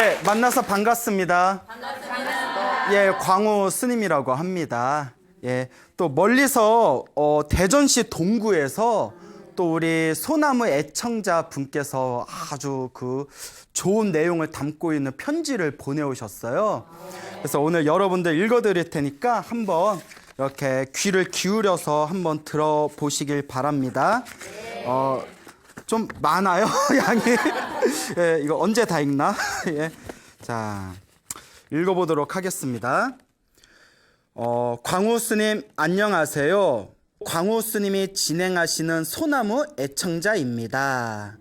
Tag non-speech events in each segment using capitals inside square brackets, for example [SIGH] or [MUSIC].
예, 만나서 반갑습니다. 반갑습니다. 예, 광우 스님이라고 합니다. 예, 또 멀리서 어, 대전시 동구에서 또 우리 소나무 애청자 분께서 아주 그 좋은 내용을 담고 있는 편지를 보내오셨어요. 그래서 오늘 여러분들 읽어드릴 테니까 한번 이렇게 귀를 기울여서 한번 들어보시길 바랍니다. 어, 좀 많아요 [LAUGHS] 양이. 예, 이거 언제 다 읽나? [LAUGHS] 예. 자, 읽어보도록 하겠습니다. 어, 광우 스님 안녕하세요. 광우 스님이 진행하시는 소나무 애청자입니다.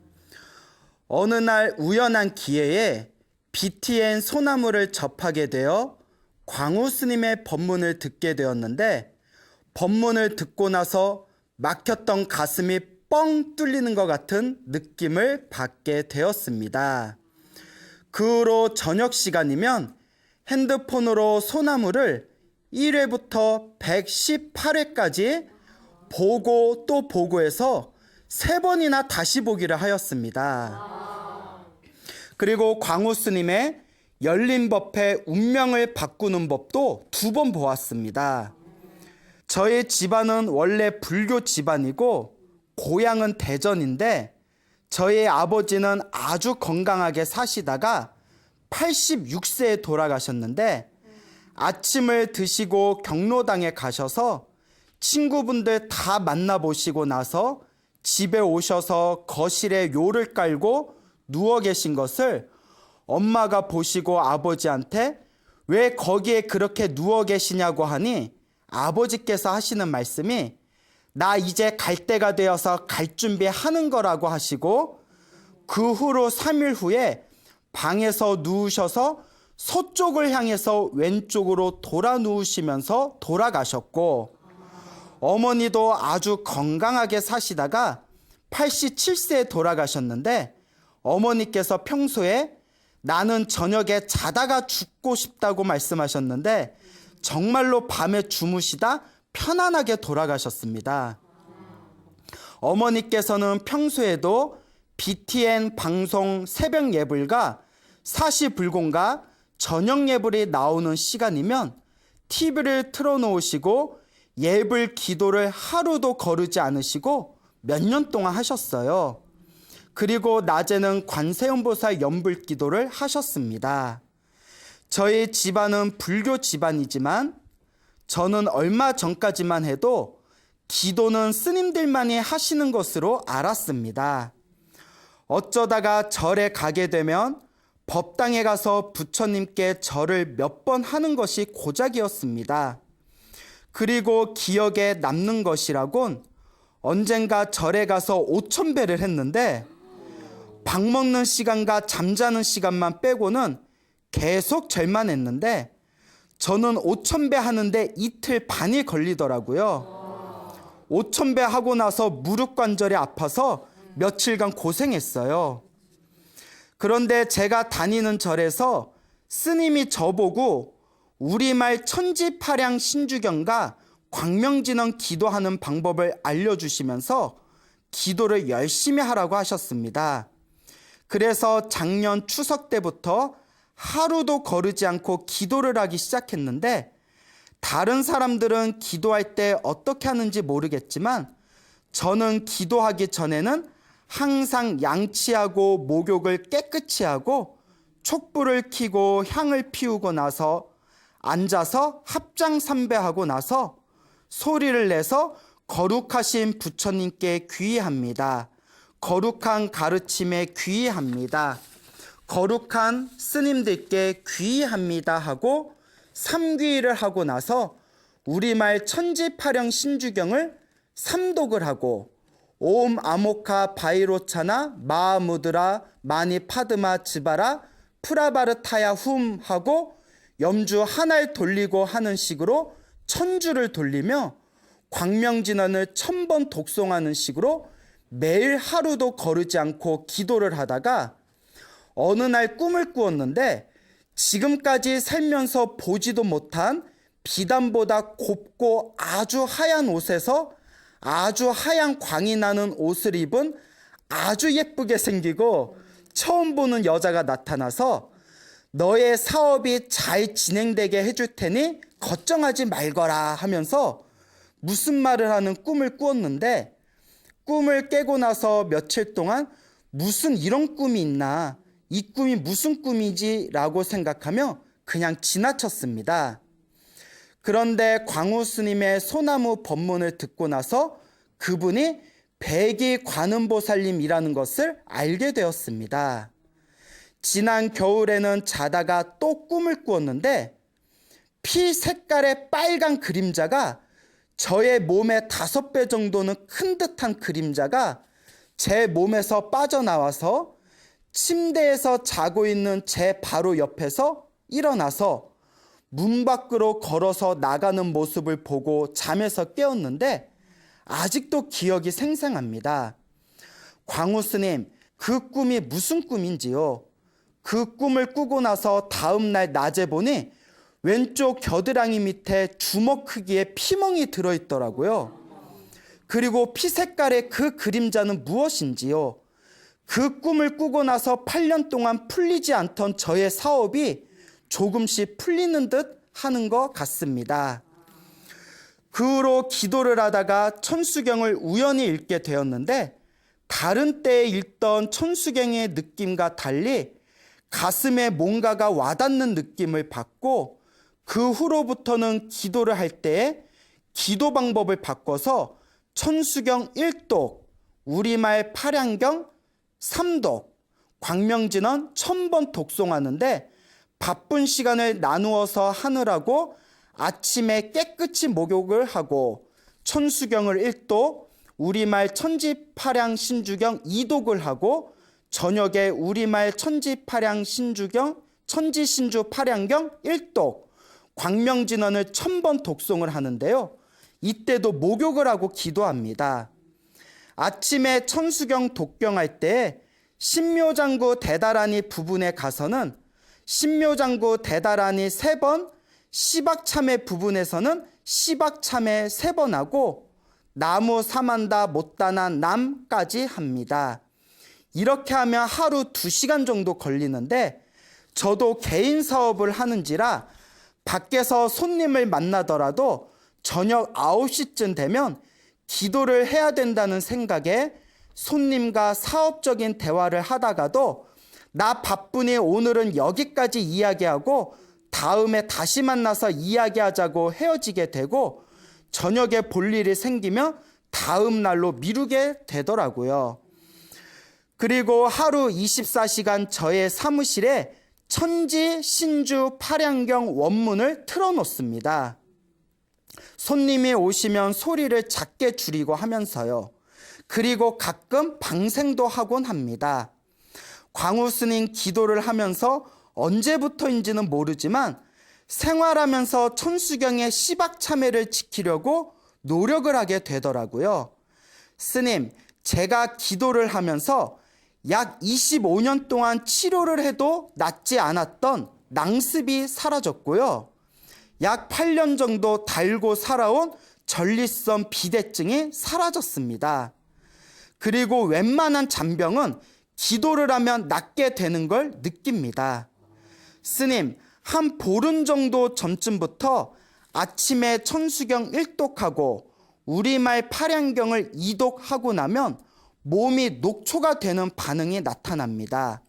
어느 날 우연한 기회에 BTN 소나무를 접하게 되어 광우 스님의 법문을 듣게 되었는데 법문을 듣고 나서 막혔던 가슴이 뻥 뚫리는 것 같은 느낌을 받게 되었습니다. 그 후로 저녁 시간이면 핸드폰으로 소나무를 1회부터 118회까지 보고 또 보고해서 세 번이나 다시 보기를 하였습니다. 그리고 광우 스님의 열린 법회 운명을 바꾸는 법도 두 번 보았습니다. 저희 집안은 원래 불교 집안이고 고향은 대전인데 저희 아버지는 아주 건강하게 사시다가 86세에 돌아가셨는데 아침을 드시고 경로당에 가셔서 친구분들 다 만나보시고 나서 집에 오셔서 거실에 요를 깔고 누워 계신 것을 엄마가 보시고 아버지한테 왜 거기에 그렇게 누워 계시냐고 하니 아버지께서 하시는 말씀이 나 이제 갈 때가 되어서 갈 준비하는 거라고 하시고 그 후로 3일 후에 방에서 누우셔서 서쪽을 향해서 왼쪽으로 돌아 누우시면서 돌아가셨고 어머니도 아주 건강하게 사시다가 87세에 돌아가셨는데 어머니께서 평소에 나는 저녁에 자다가 죽고 싶다고 말씀하셨는데 정말로 밤에 주무시다 편안하게 돌아가셨습니다. 어머니께서는 평소에도 BTN 방송 새벽 예불과 사시불공과 저녁 예불이 나오는 시간이면 TV를 틀어놓으시고 예불 기도를 하루도 거르지 않으시고 몇 년 동안 하셨어요. 그리고 낮에는 관세음보살 연불 기도를 하셨습니다. 저희 집안은 불교 집안이지만 저는 얼마 전까지만 해도 기도는 스님들만이 하시는 것으로 알았습니다. 어쩌다가 절에 가게 되면 법당에 가서 부처님께 절을 몇 번 하는 것이 고작이었습니다. 그리고 기억에 남는 것이라곤 언젠가 절에 가서 5천 배를 했는데 밥 먹는 시간과 잠자는 시간만 빼고는 계속 절만 했는데 저는 5천 배 하는데 이틀 반이 걸리더라고요. 5천 배 하고 나서 무릎 관절이 아파서 며칠간 고생했어요. 그런데 제가 다니는 절에서 스님이 저보고 우리말 천지파량 신주경과 광명진원 기도하는 방법을 알려주시면서 기도를 열심히 하라고 하셨습니다. 그래서 작년 추석 때부터 하루도 거르지 않고 기도를 하기 시작했는데 다른 사람들은 기도할 때 어떻게 하는지 모르겠지만 저는 기도하기 전에는 항상 양치하고 목욕을 깨끗이 하고 촛불을 켜고 향을 피우고 나서 앉아서 합장 삼배하고 나서 소리를 내서 거룩하신 부처님께 귀의합니다. 거룩한 가르침에 귀의합니다. 거룩한 스님들께 귀의합니다 하고 삼귀의를 하고 나서 우리말 천지파령 신주경을 삼독을 하고 옴 아모카 바이로차나 마무드라 마니 파드마 즈바라 프라바르타야 훔 하고 염주 하나를 돌리고 하는 식으로 천주를 돌리며 광명진원을 천번 독송하는 식으로 매일 하루도 거르지 않고 기도를 하다가 어느 날 꿈을 꾸었는데 지금까지 살면서 보지도 못한 비단보다 곱고 아주 하얀 옷에서 아주 하얀 광이 나는 옷을 입은 아주 예쁘게 생기고 처음 보는 여자가 나타나서 너의 사업이 잘 진행되게 해줄 테니 걱정하지 말거라 하면서 무슨 말을 하는 꿈을 꾸었는데 꿈을 깨고 나서 며칠 동안 무슨 이런 꿈이 있나 이 꿈이 무슨 꿈이지 라고 생각하며 그냥 지나쳤습니다. 그런데 광우 스님의 소나무 법문을 듣고 나서 그분이 백이 관음보살님이라는 것을 알게 되었습니다. 지난 겨울에는 자다가 또 꿈을 꾸었는데 피 색깔의 빨간 그림자가 저의 몸의 다섯 배 정도는 큰 듯한 그림자가 제 몸에서 빠져나와서 침대에서 자고 있는 제 바로 옆에서 일어나서 문 밖으로 걸어서 나가는 모습을 보고 잠에서 깨었는데 아직도 기억이 생생합니다. 광우 스님, 그 꿈이 무슨 꿈인지요? 그 꿈을 꾸고 나서 다음 날 낮에 보니 왼쪽 겨드랑이 밑에 주먹 크기의 피멍이 들어있더라고요. 그리고 피 색깔의 그 그림자는 무엇인지요? 그 꿈을 꾸고 나서 8년 동안 풀리지 않던 저의 사업이 조금씩 풀리는 듯 하는 것 같습니다. 그 후로 기도를 하다가 천수경을 우연히 읽게 되었는데 다른 때에 읽던 천수경의 느낌과 달리 가슴에 뭔가가 와닿는 느낌을 받고 그 후로부터는 기도를 할 때에 기도 방법을 바꿔서 천수경 1독, 우리말 파량경 3독, 광명진언 1000번 독송하는데 바쁜 시간을 나누어서 하느라고 아침에 깨끗이 목욕을 하고 천수경을 1독, 우리말 천지파량 신주경 2독을 하고 저녁에 우리말 천지파량 신주경, 천지신주 파량경 1독, 광명진언을 1000번 독송을 하는데요. 이때도 목욕을 하고 기도합니다. 아침에 천수경 독경할 때 신묘장구 대다라니 부분에 가서는 신묘장구 대다라니 세 번, 시박참회 부분에서는 시박참회 세 번 하고 나무 사만다 못다나 남까지 합니다. 이렇게 하면 하루 두시간 정도 걸리는데 저도 개인 사업을 하는지라 밖에서 손님을 만나더라도 저녁 9시쯤 되면 기도를 해야 된다는 생각에 손님과 사업적인 대화를 하다가도 나 바쁘니 오늘은 여기까지 이야기하고 다음에 다시 만나서 이야기하자고 헤어지게 되고 저녁에 볼 일이 생기면 다음 날로 미루게 되더라고요. 그리고 하루 24시간 저의 사무실에 천지 신주 파량경 원문을 틀어놓습니다. 손님이 오시면 소리를 작게 줄이고 하면서요. 그리고 가끔 방생도 하곤 합니다. 광우 스님 기도를 하면서 언제부터인지는 모르지만 생활하면서 천수경의 시박참회를 지키려고 노력을 하게 되더라고요. 스님, 제가 기도를 하면서 약 25년 동안 치료를 해도 낫지 않았던 낭습이 사라졌고요. 약 8년 정도 달고 살아온 전립선 비대증이 사라졌습니다. 그리고 웬만한 잔병은 기도를 하면 낫게 되는 걸 느낍니다. 스님, 한 보름 정도 전쯤부터 아침에 천수경 1독하고 우리말 파량경을 2독하고 나면 몸이 녹초가 되는 반응이 나타납니다.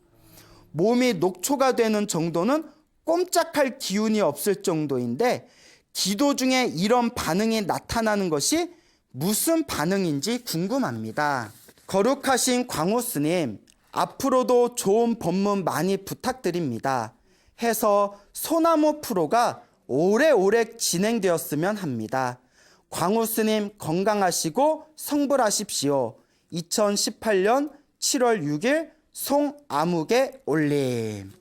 몸이 녹초가 되는 정도는 꼼짝할 기운이 없을 정도인데 기도 중에 이런 반응이 나타나는 것이 무슨 반응인지 궁금합니다. 거룩하신 광호 스님, 앞으로도 좋은 법문 많이 부탁드립니다. 해서 소나무 프로가 오래오래 진행되었으면 합니다. 광우 스님 건강하시고 성불하십시오. 2018년 7월 6일 송아무개 올림.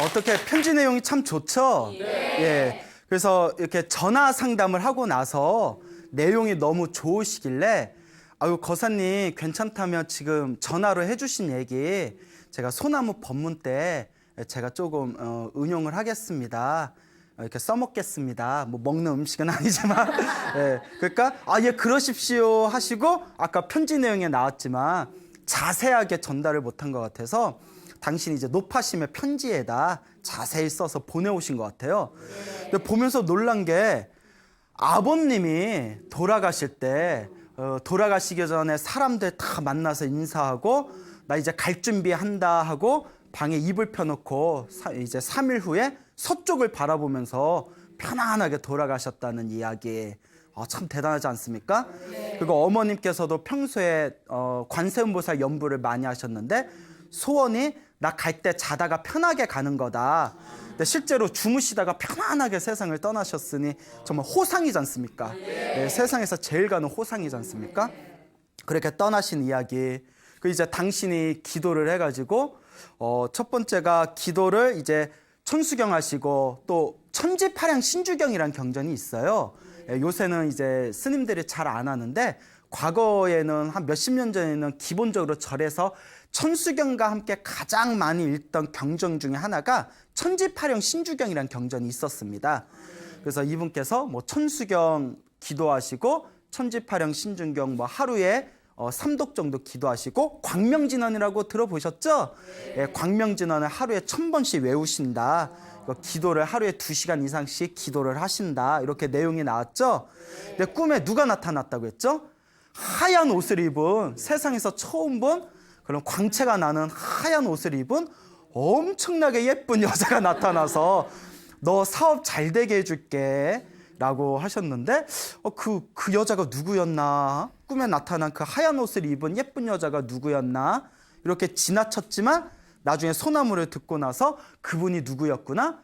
어떻게 편지 내용이 참 좋죠? 예. 그래서 이렇게 전화 상담을 하고 나서 내용이 너무 좋으시길래 아유 거사님 괜찮다면 지금 전화로 해주신 얘기 제가 소나무 법문 때 제가 조금 어, 응용을 하겠습니다. 어, 이렇게 써먹겠습니다. 뭐 먹는 음식은 아니지만, [LAUGHS] 예, 그러니까 아예 그러십시오 하시고 아까 편지 내용에 나왔지만 자세하게 전달을 못한 것 같아서 당신이 이제 높아심의 편지에다 자세히 써서 보내오신 것 같아요. 근데 보면서 놀란 게 아버님이 돌아가실 때 어, 돌아가시기 전에 사람들 다 만나서 인사하고 나 이제 갈 준비한다 하고 방에 이불 펴놓고 사, 이제 3일 후에 서쪽을 바라보면서 편안하게 돌아가셨다는 이야기. 아, 참 대단하지 않습니까? 그리고 어머님께서도 평소에 어, 관세음보살 연부를 많이 하셨는데 소원이 나 갈 때 자다가 편하게 가는 거다. 근데 실제로 주무시다가 편안하게 세상을 떠나셨으니 정말 호상이지 않습니까? 네, 세상에서 제일 가는 호상이지 않습니까? 그렇게 떠나신 이야기. 그 이제 당신이 기도를 해가지고 어, 첫 번째가 기도를 이제 천수경 하시고 또 천지파량 신주경이란 경전이 있어요. 예, 요새는 이제 스님들이 잘 안 하는데 과거에는 한 몇십 년 전에는 기본적으로 절에서 천수경과 함께 가장 많이 읽던 경전 중에 하나가 천지파령 신주경이라는 경전이 있었습니다. 그래서 이분께서 뭐 천수경 기도하시고 천지파령 신중경 뭐 하루에 어, 삼독 정도 기도하시고 광명진언이라고 들어보셨죠? 예, 광명진언을 하루에 천 번씩 외우신다. 이거 기도를 하루에 두 시간 이상씩 기도를 하신다. 이렇게 내용이 나왔죠? 근데 꿈에 누가 나타났다고 했죠? 하얀 옷을 입은 세상에서 처음 본 그런 광채가 나는 하얀 옷을 입은 엄청나게 예쁜 [LAUGHS] 여자가 나타나서 너 사업 잘 되게 해줄게. 라고 하셨는데 어, 그, 그 여자가 누구였나 꿈에 나타난 그 하얀 옷을 입은 예쁜 여자가 누구였나 이렇게 지나쳤지만 나중에 소나무를 듣고 나서 그분이 누구였구나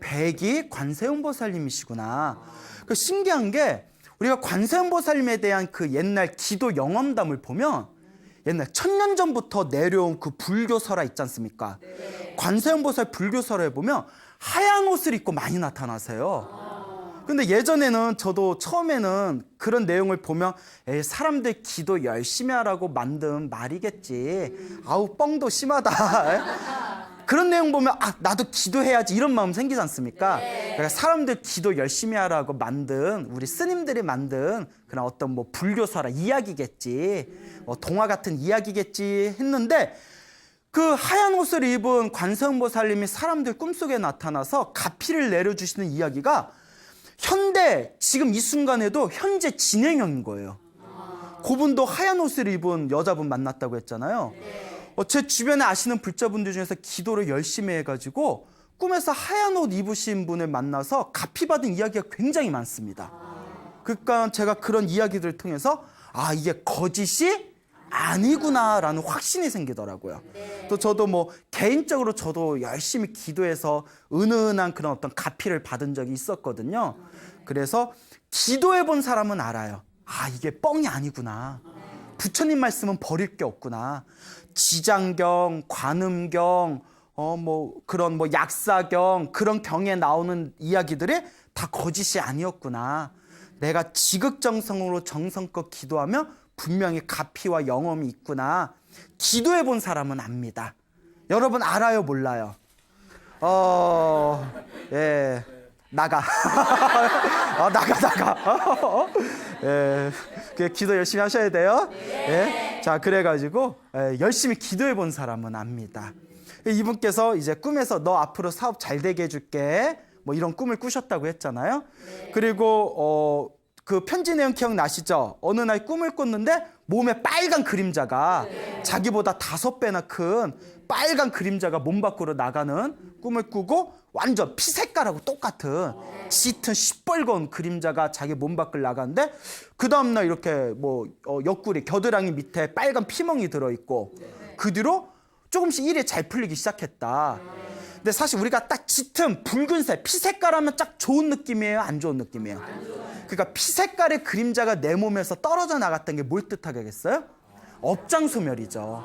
백이 관세음보살님이시구나 그 신기한 게 우리가 관세음보살님에 대한 그 옛날 기도 영험담을 보면 옛날 천년 전부터 내려온 그 불교 설화 있지 않습니까? 관세음보살 불교 설화에 보면 하얀 옷을 입고 많이 나타나세요. 근데 예전에는 저도 처음에는 그런 내용을 보면 에이, 사람들 기도 열심히 하라고 만든 말이겠지. 아우 뻥도 심하다. [LAUGHS] 그런 내용 보면 아 나도 기도해야지 이런 마음 생기지 않습니까? 그러니까 사람들 기도 열심히 하라고 만든 우리 스님들이 만든 그런 어떤 뭐 불교설화 이야기겠지. 뭐 동화 같은 이야기겠지 했는데 그 하얀 옷을 입은 관세음보살님이 사람들 꿈속에 나타나서 가피를 내려주시는 이야기가 현대 지금 이 순간에도 현재 진행형인 거예요. 그분도 하얀 옷을 입은 여자분 만났다고 했잖아요. 어, 제 주변에 아시는 불자분들 중에서 기도를 열심히 해가지고 꿈에서 하얀 옷 입으신 분을 만나서 가피 받은 이야기가 굉장히 많습니다. 그러니까 제가 그런 이야기들을 통해서 아 이게 거짓이 아니구나라는 확신이 생기더라고요. 또 저도 뭐 개인적으로 저도 열심히 기도해서 은은한 그런 어떤 가피를 받은 적이 있었거든요. 그래서 기도해 본 사람은 알아요. 아, 이게 뻥이 아니구나. 부처님 말씀은 버릴 게 없구나. 지장경, 관음경, 어, 뭐, 그런 뭐 약사경, 그런 경에 나오는 이야기들이 다 거짓이 아니었구나. 내가 지극정성으로 정성껏 기도하면 분명히 가피와 영험이 있구나. 기도해 본 사람은 압니다. 여러분 알아요, 몰라요? 어, 예, 나가. [LAUGHS] 어, 나가, 나가. 예, 그 기도 열심히 하셔야 돼요. 예, 자, 그래가지고 예, 열심히 기도해 본 사람은 압니다. 이분께서 이제 꿈에서 너 앞으로 사업 잘 되게 해줄게. 뭐 이런 꿈을 꾸셨다고 했잖아요. 그리고 어, 그 편지 내용 기억나시죠? 어느 날 꿈을 꿨는데 몸에 빨간 그림자가 자기보다 다섯 배나 큰 빨간 그림자가 몸 밖으로 나가는 꿈을 꾸고 완전 피 색깔하고 똑같은 짙은 시뻘건 그림자가 자기 몸 밖을 나가는데 그 다음날 이렇게 뭐 어, 옆구리 겨드랑이 밑에 빨간 피멍이 들어있고 그 뒤로 조금씩 일이 잘 풀리기 시작했다. 근데 사실 우리가 딱 짙은 붉은색 피 색깔 하면 딱 좋은 느낌이에요? 안 좋은 느낌이에요? 그러니까 피 색깔의 그림자가 내 몸에서 떨어져 나갔던 게 뭘 뜻하겠어요? 업장소멸이죠.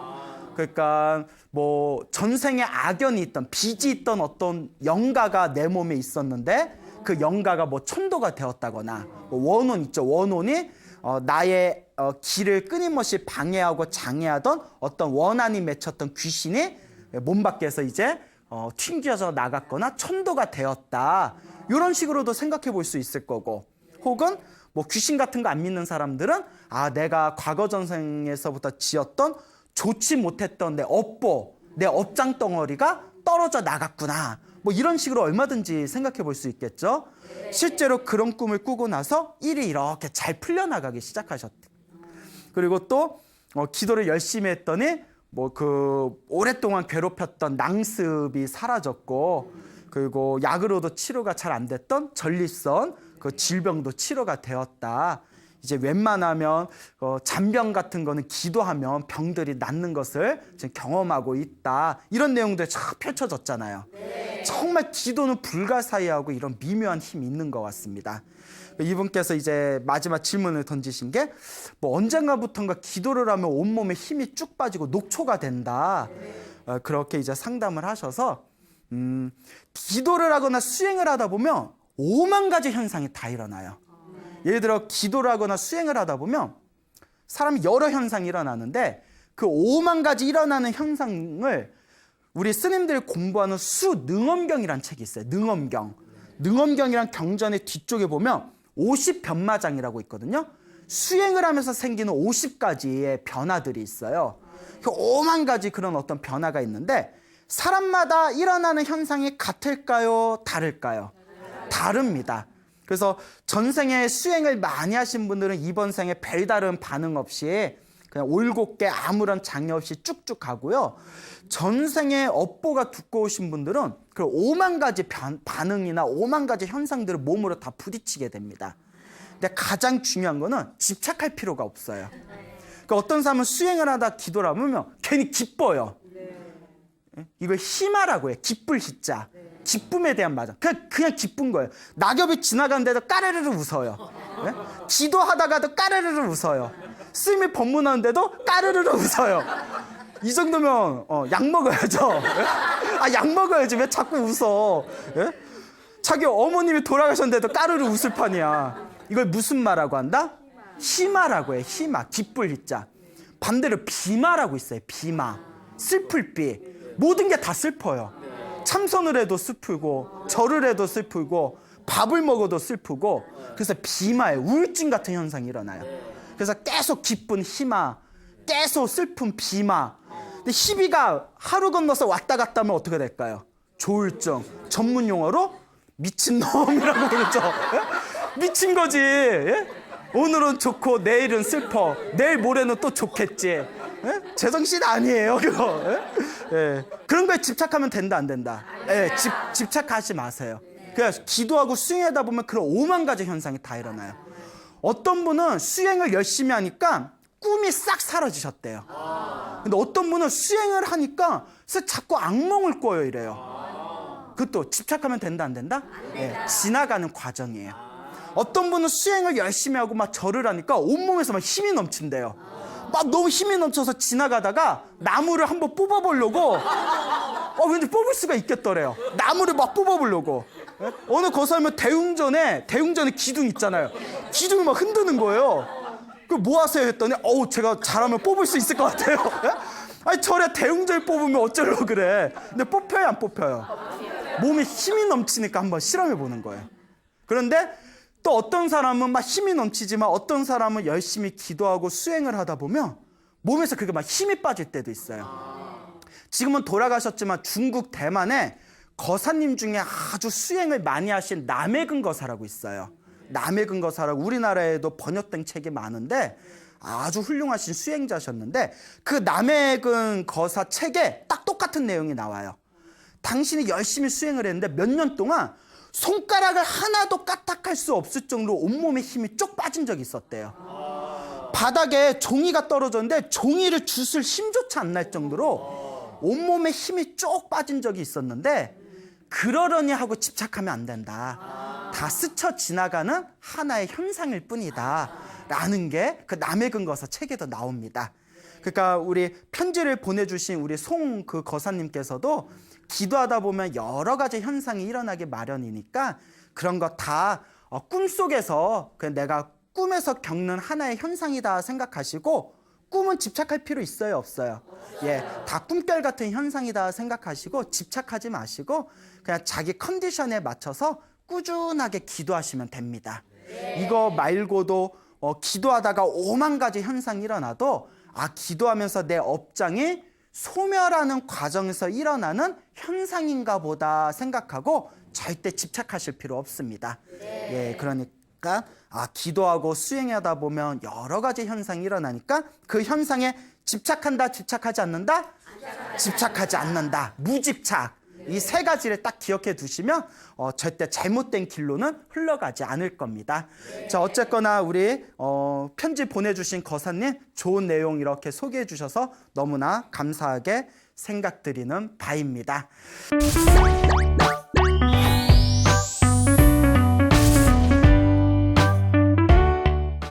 그러니까 뭐 전생에 악연이 있던 빚이 있던 어떤 영가가 내 몸에 있었는데 그 영가가 뭐 천도가 되었다거나 뭐 원혼 있죠 원혼이 어, 나의 어, 길을 끊임없이 방해하고 장애하던 어떤 원한이 맺혔던 귀신이 몸 밖에서 이제 어, 튕겨져 나갔거나 천도가 되었다 이런 식으로도 생각해 볼 수 있을 거고 혹은 뭐 귀신 같은 거 안 믿는 사람들은 아 내가 과거 전생에서부터 지었던 좋지 못했던 내 업보, 내 업장 덩어리가 떨어져 나갔구나. 뭐 이런 식으로 얼마든지 생각해 볼 수 있겠죠. 실제로 그런 꿈을 꾸고 나서 일이 이렇게 잘 풀려나가기 시작하셨대. 그리고 또 어, 기도를 열심히 했더니 뭐 그 오랫동안 괴롭혔던 낭습이 사라졌고 그리고 약으로도 치료가 잘 안 됐던 전립선 그 질병도 치료가 되었다. 이제 웬만하면 어, 잔병 같은 거는 기도하면 병들이 낫는 것을 지금 경험하고 있다. 이런 내용들이 쫙 펼쳐졌잖아요. 정말 기도는 불가사의하고 이런 미묘한 힘이 있는 것 같습니다. 이분께서 이제 마지막 질문을 던지신 게 뭐 언젠가부턴가 기도를 하면 온몸에 힘이 쭉 빠지고 녹초가 된다. 어, 그렇게 이제 상담을 하셔서 음, 기도를 하거나 수행을 하다 보면 오만 가지 현상이 다 일어나요. 예를 들어 기도를 하거나 수행을 하다 보면 사람이 여러 현상이 일어나는데 그 오만 가지 일어나는 현상을 우리 스님들이 공부하는 수능엄경이라는 책이 있어요. 능엄경. 능엄경이란 경전의 뒤쪽에 보면 50 변마장이라고 있거든요. 수행을 하면서 생기는 50가지의 변화들이 있어요. 그 오만 가지 그런 어떤 변화가 있는데 사람마다 일어나는 현상이 같을까요? 다를까요? 다릅니다. 그래서 전생에 수행을 많이 하신 분들은 이번 생에 별다른 반응 없이 그냥 올곧게 아무런 장애 없이 쭉쭉 가고요. 전생에 업보가 두꺼우신 분들은 그 오만 가지 변- 반응이나 오만 가지 현상들을 몸으로 다 부딪히게 됩니다. 근데 가장 중요한 거는 집착할 필요가 없어요. 그러니까 어떤 사람은 수행을 하다 기도를 하면 괜히 기뻐요. 예? 이걸 희마라고 해. 기쁠 희자. 기쁨에 대한 맞아. 그냥 그냥 기쁜 거예요. 낙엽이 지나가는데도 까르르르 웃어요. 예? 기도하다가도 까르르르 웃어요. 스님이 법문하는데도 까르르르 웃어요. 이 정도면 어, 약 먹어야죠. 예? [LAUGHS] 아, 약 먹어야지. 왜 자꾸 웃어? 예? 자기 어머님이 돌아가셨는데도 까르르 웃을 판이야. 이걸 무슨 마라고 한다? 희마라고 해. 희마. 기쁠 희자. 반대로 비마라고 있어요. 비마. 슬플 비. 모든 게 다 슬퍼요. 참선을 해도 슬프고 절을 해도 슬프고 밥을 먹어도 슬프고 그래서 비마에 우울증 같은 현상이 일어나요. 그래서 계속 기쁜 희마, 계속 슬픈 비마. 희비가 하루 건너서 왔다 갔다 하면 어떻게 될까요? 조울증. 전문 용어로 미친놈이라고 [LAUGHS] 그러죠. 예? 미친 거지. 예? 오늘은 좋고 내일은 슬퍼. 내일 모레는 또 좋겠지. 예? 제정신 아니에요, 그거. 그런 거에 집착하면 된다, 안 된다. 예, 집, 집착하지 마세요. 그냥 기도하고 수행하다 보면 그런 오만 가지 현상이 다 일어나요. 어떤 분은 수행을 열심히 하니까 꿈이 싹 사라지셨대요. 근데 어떤 분은 수행을 하니까 자꾸 악몽을 꿔요, 이래요. 그것도 집착하면 된다, 안 된다? 예, 지나가는 과정이에요. 어떤 분은 수행을 열심히 하고 막 절을 하니까 온몸에서 막 힘이 넘친대요. 막 너무 힘이 넘쳐서 지나가다가 나무를 한번 뽑아보려고 어, 왠지 뽑을 수가 있겠더래요. 나무를 막 뽑아보려고. 예? 어느 거사면 대웅전에 대웅전에 기둥 있잖아요. 기둥이 막 흔드는 거예요. 그뭐 하세요 했더니 어우 제가 잘하면 뽑을 수 있을 것 같아요. [LAUGHS] 예? 아니 절에 대웅절 뽑으면 어쩌려고 그래. 근데 뽑혀요 안 뽑혀요? 몸에 힘이 넘치니까 한번 실험해 보는 거예요. 그런데 또 어떤 사람은 막 힘이 넘치지만 어떤 사람은 열심히 기도하고 수행을 하다 보면 몸에서 그게 막 힘이 빠질 때도 있어요. 지금은 돌아가셨지만 중국 대만에 거사님 중에 아주 수행을 많이 하신 남해근 거사라고 있어요. 남해근 거사라고 우리나라에도 번역된 책이 많은데 아주 훌륭하신 수행자셨는데 그 남해근 거사 책에 딱 똑같은 내용이 나와요. 당신이 열심히 수행을 했는데 몇 년 동안 손가락을 하나도 까딱할 수 없을 정도로 온몸에 힘이 쪽 빠진 적이 있었대요. 바닥에 종이가 떨어졌는데 종이를 주술 힘조차 안 날 정도로 온몸에 힘이 쪽 빠진 적이 있었는데 그러려니 하고 집착하면 안 된다. 다 스쳐 지나가는 하나의 현상일 뿐이다. 라는 게 그 남의 근거서 책에도 나옵니다. 그러니까 우리 편지를 보내주신 우리 송 그 거사님께서도 기도하다 보면 여러 가지 현상이 일어나기 마련이니까 그런 거다 어, 꿈속에서 그냥 내가 꿈에서 겪는 하나의 현상이다 생각하시고 꿈은 집착할 필요 있어요 없어요? 예, 다 꿈결 같은 현상이다 생각하시고 집착하지 마시고 그냥 자기 컨디션에 맞춰서 꾸준하게 기도하시면 됩니다. 이거 말고도 어, 기도하다가 오만 가지 현상이 일어나도 아, 기도하면서 내 업장이 소멸하는 과정에서 일어나는 현상인가 보다 생각하고 절대 집착하실 필요 없습니다. 예, 그러니까 아, 기도하고 수행하다 보면 여러 가지 현상이 일어나니까 그 현상에 집착한다, 집착하지 않는다? 집착하지 않는다. 무집착. 이 세 가지를 딱 기억해 두시면 어, 절대 잘못된 길로는 흘러가지 않을 겁니다. 자, 어쨌거나 우리 어, 편지 보내주신 거사님 좋은 내용 이렇게 소개해 주셔서 너무나 감사하게 생각드리는 바입니다.